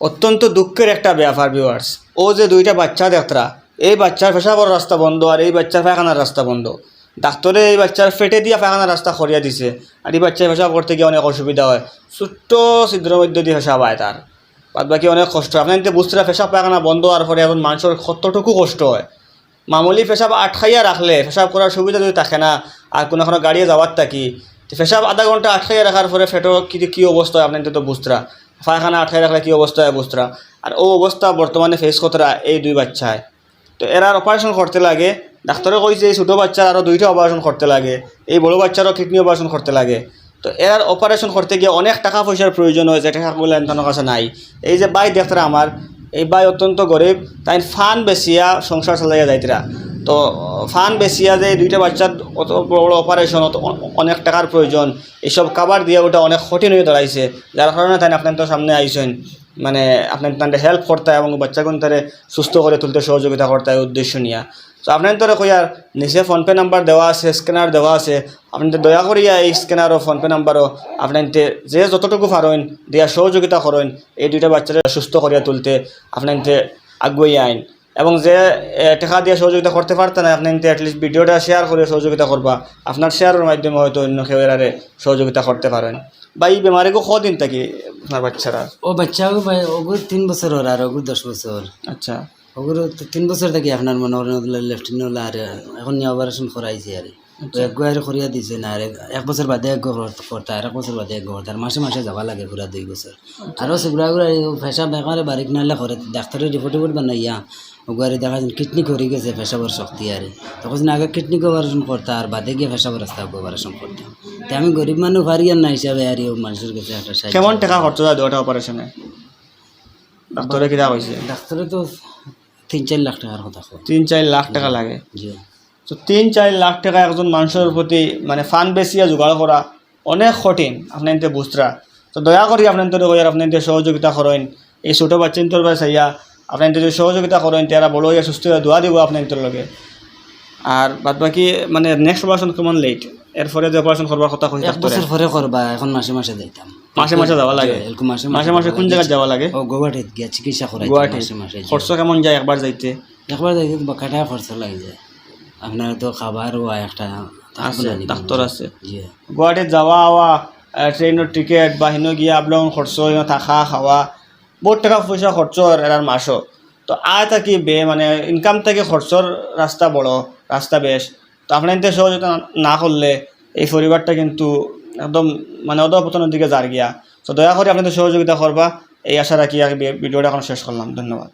অত্যন্ত দুঃখের একটা ব্যাপার ভিউয়ার্স ও যে দুইটা বাচ্চা, দেখতরা, এই বাচ্চার পেশাবর রাস্তা বন্ধ আর এই বাচ্চার পায়খানার রাস্তা বন্ধ। ডাক্তরে এই বাচ্চার ফেটে দিয়ে পায়খানার রাস্তা খরিয়া দিছে আর এই বাচ্চার পেশাব করতে গিয়ে অনেক অসুবিধা হয়। ছোট্ট ছিদ্র মধ্য দিয়ে পেশাব হয় তার। বাদ বাকি অনেক কষ্ট। হয়। আপনার বুঝতে পেশাব পায়খানা বন্ধ হওয়ার পরে এখন মানুষের কতটুকু কষ্ট হয়। মামুলি পেশাব আটকাইয়া রাখলে পেশাব করার সুবিধা যদি থাকে না, আর কোনো কোনো গাড়িয়ে যাওয়ার থাকি পেশাব আধা ঘণ্টা আটকাইয়া রাখার পরে ফেটো কী কী অবস্থা হয় আপনার তো বুঝতরা। পায়খানা আটকাই রাখলে কী অবস্থা হয় আর ও অবস্থা বর্তমানে ফেস কতরা এই দুই বাচ্চায় তো এরার অপারেশন করতে লাগে। ডাক্তারে কইছে এই ছোটো বাচ্চার আরও দুইটা অপারেশন করতে লাগে। এই বড় বাচ্চারও কিডনি অপারেশন করতে লাগে। তো এরার অপারেশন করতে গিয়ে অনেক টাকা পয়সার প্রয়োজন হয়, যে টাকাগুলো এনতানোর কাছে নাই। এই যে বাই দেখতরা আমার, এই বাই অত্যন্ত গরিব, তাই ফান বেচিয়া সংসার চালাইয়া যাইতরা। তো ফান যে এই দুইটা বাচ্চার অত বড় বড় অপারেশন অত অনেক টাকার প্রয়োজন, এইসব কাবার দিয়া ওটা অনেক কঠিন হয়ে দাঁড়াইছে। যার কারণে তাই আপনার তো সামনে আইসেন মানে আপনার তাদের হেল্প করতে এবং বাচ্চাগুন তারে সুস্থ করে তুলতে সহযোগিতা করতে উদ্দেশ্য নিয়ে। তো আপনার তোরে আর নিচে ফোনপে নাম্বার দেওয়া আছে স্ক্যানার দেওয়া আছে, আপনি দয়া করিয়া এই স্ক্যানার ও ফোনপে নাম্বারও আপনার যে যতটুকু পারেন দিয়া সহযোগিতা করেন, এই দুইটা বাচ্চারা সুস্থ করিয়া তুলতে আপনার আগুয়াই আইন। এবং যে টাকা দিয়ে সহযোগিতা করতে পারতেন না আপনি অ্যাটলিস্ট ভিডিওটা শেয়ার করে সহযোগিতা করবা। আপনার শেয়ারের মাধ্যমে হয়তো অন্য কেউ এরারে সহযোগিতা করতে পারেন। বা এই বেমারিকে কদিন থাকি আপনার বাচ্চারা? ও বাচ্চা ভাই ওগুলো তিন বছর ওর আর ওগুলো দশ বছর। আচ্ছা। ওগুলো তিন বছর থাকি আপনার মনে হয় লেফটিন আর এখন নিয়ে অপারেশন করাইছি আর। এক গোয়ারে করিয়া দিছে না আর এক- বছর বাদে এক করতে আর এক বছর বাদে এক করতে আর মাসে মাসে যাবা লাগে পুরা দুই বছর আরও সেগুলা গুলা পেশাব একেবারে বারিক নাহলে করে ডাক্তারের রিপোর্ট টিপোর্ট বানাইয়া ওগুয়ারে দেখা যায় কিডনি করে গেছে পেশাবের শক্তি আর তখন আগে কিডনি অপারেশন করতে আর বাদে গিয়ে পেশাবের রাস্তা অপারেশন করতাম তো আমি গরিব মানুষ পারি আর না হিসাবে আর মানুষের কাছে একটা কেমন টাকা খরচ হয় দুটা অপারেশনে ডাক্তারে কিনা কইছে ডাক্তারে তো তিন চার লাখ টাকার কথা তিন চার লাখ টাকা লাগে। জি। তো তিন চার লাখ টাকা একজন মানুষের প্রতি মানে ফান বেশিয়া জোগাড় করা অনেক কঠিন আপনি এতে বুঝরা তো দয়া করি আপনার তো কইয়ার আপনি এতে সহযোগিতা করেন। এই ছোটো বাচ্চা তোর বা চাইয়া আপনি যদি সহযোগিতা করেন তারা বড় হইয়া সুস্থ হইয়া দোয়া দিব আপনার তোর লগে। আর বাদ বাকি মানে নেক্সট অপারেশন কেমন লেট এরপরে যে অপারেশন করবার কথা কই এক বছর পরে করবা এখন মাসে মাসে যাইতাম। মাসে মাসে যাওয়া লাগে? এরকম মাসে মাসে মাসে কোন জায়গায় যাওয়া লাগে? ও গুয়াহাটিত গিয়া চিকিৎসা করাই গুয়াহাটি মাসে মাসে খরচ কেমন যায় একবার যাইতে? একবার যাইতে তো বাকাটা খরচ লাগে যায়। আপনার তো খাবার ও একটা আছে ডাক্তার আছে। জি। গুৱাহাটীত যাওয়া আওয়া ট্রেনের টিকেট বা হিনো গিয়ে আপডাউন খরচ থাকা খাওয়া বহুত টাকা পয়সা খরচ এরার মাসও তো আয় থাকি বে মানে ইনকাম থেকে খরচর রাস্তা বড় রাস্তা বেশ তো আপনার এতে সহযোগিতা না করলে এই পরিবারটা কিন্তু একদম মানে অধপতনের দিকে যার গিয়া। তো দয়া করে আপনাদের সহযোগিতা করবা এই আশা রাখি আর ভিডিওটা এখন শেষ করলাম ধন্যবাদ।